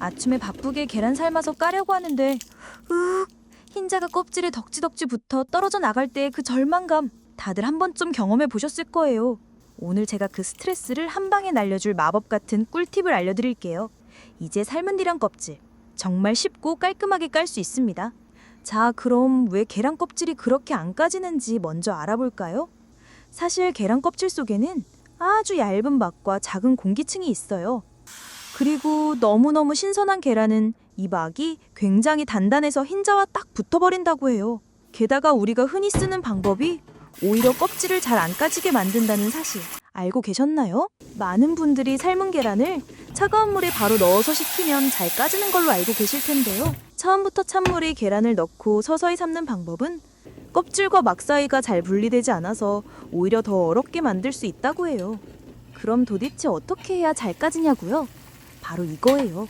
아침에 바쁘게 계란 삶아서 까려고 하는데 으 흰자가 껍질에 덕지덕지 붙어 떨어져 나갈 때의 그 절망감 다들 한 번쯤 경험해 보셨을 거예요. 오늘 제가 그 스트레스를 한 방에 날려줄 마법 같은 꿀팁을 알려드릴게요. 이제 삶은 계란 껍질 정말 쉽고 깔끔하게 깔 수 있습니다. 자, 그럼 왜 계란 껍질이 그렇게 안 까지는지 먼저 알아볼까요? 사실 계란 껍질 속에는 아주 얇은 막과 작은 공기층이 있어요. 그리고 너무너무 신선한 계란은 이 막이 굉장히 단단해서 흰자와 딱 붙어버린다고 해요. 게다가 우리가 흔히 쓰는 방법이 오히려 껍질을 잘 안 까지게 만든다는 사실 알고 계셨나요? 많은 분들이 삶은 계란을 차가운 물에 바로 넣어서 식히면 잘 까지는 걸로 알고 계실 텐데요. 처음부터 찬물에 계란을 넣고 서서히 삶는 방법은 껍질과 막 사이가 잘 분리되지 않아서 오히려 더 어렵게 만들 수 있다고 해요. 그럼 도대체 어떻게 해야 잘 까지냐고요? 바로 이거예요.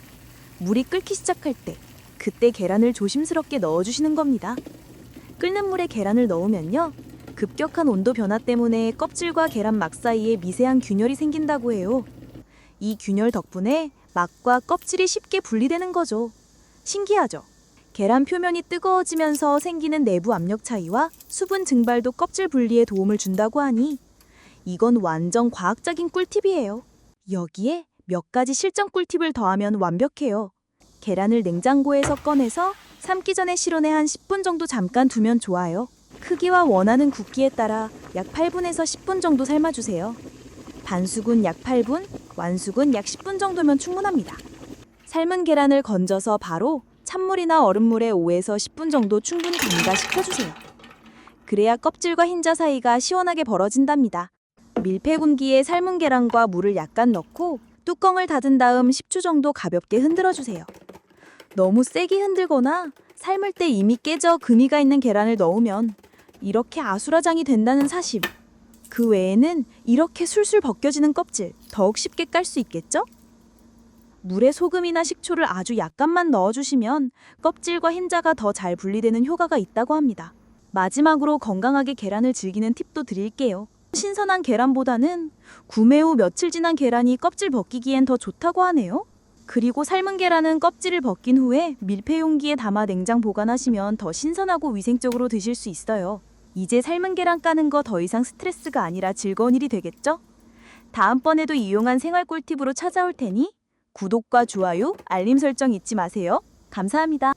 물이 끓기 시작할 때 그때 계란을 조심스럽게 넣어주시는 겁니다. 끓는 물에 계란을 넣으면요. 급격한 온도 변화 때문에 껍질과 계란 막 사이에 미세한 균열이 생긴다고 해요. 이 균열 덕분에 막과 껍질이 쉽게 분리되는 거죠. 신기하죠? 계란 표면이 뜨거워지면서 생기는 내부 압력 차이와 수분 증발도 껍질 분리에 도움을 준다고 하니 이건 완전 과학적인 꿀팁이에요. 여기에 몇 가지 실전 꿀팁을 더하면 완벽해요. 계란을 냉장고에서 꺼내서 삶기 전에 실온에 한 10분 정도 잠깐 두면 좋아요. 크기와 원하는 굵기에 따라 약 8분에서 10분 정도 삶아주세요. 반숙은 약 8분, 완숙은 약 10분 정도면 충분합니다. 삶은 계란을 건져서 바로 찬물이나 얼음물에 5에서 10분 정도 충분히 담가시켜주세요. 그래야 껍질과 흰자 사이가 시원하게 벌어진답니다. 밀폐 공기에 삶은 계란과 물을 약간 넣고 뚜껑을 닫은 다음 10초 정도 가볍게 흔들어 주세요. 너무 세게 흔들거나 삶을 때 이미 깨져 금이가 있는 계란을 넣으면 이렇게 아수라장이 된다는 사실. 그 외에는 이렇게 술술 벗겨지는 껍질 더욱 쉽게 깔 수 있겠죠? 물에 소금이나 식초를 아주 약간만 넣어주시면 껍질과 흰자가 더 잘 분리되는 효과가 있다고 합니다. 마지막으로 건강하게 계란을 즐기는 팁도 드릴게요. 신선한 계란보다는 구매 후 며칠 지난 계란이 껍질 벗기기엔 더 좋다고 하네요. 그리고 삶은 계란은 껍질을 벗긴 후에 밀폐 용기에 담아 냉장 보관하시면 더 신선하고 위생적으로 드실 수 있어요. 이제 삶은 계란 까는 거 더 이상 스트레스가 아니라 즐거운 일이 되겠죠? 다음번에도 이용한 생활 꿀팁으로 찾아올 테니 구독과 좋아요, 알림 설정 잊지 마세요. 감사합니다.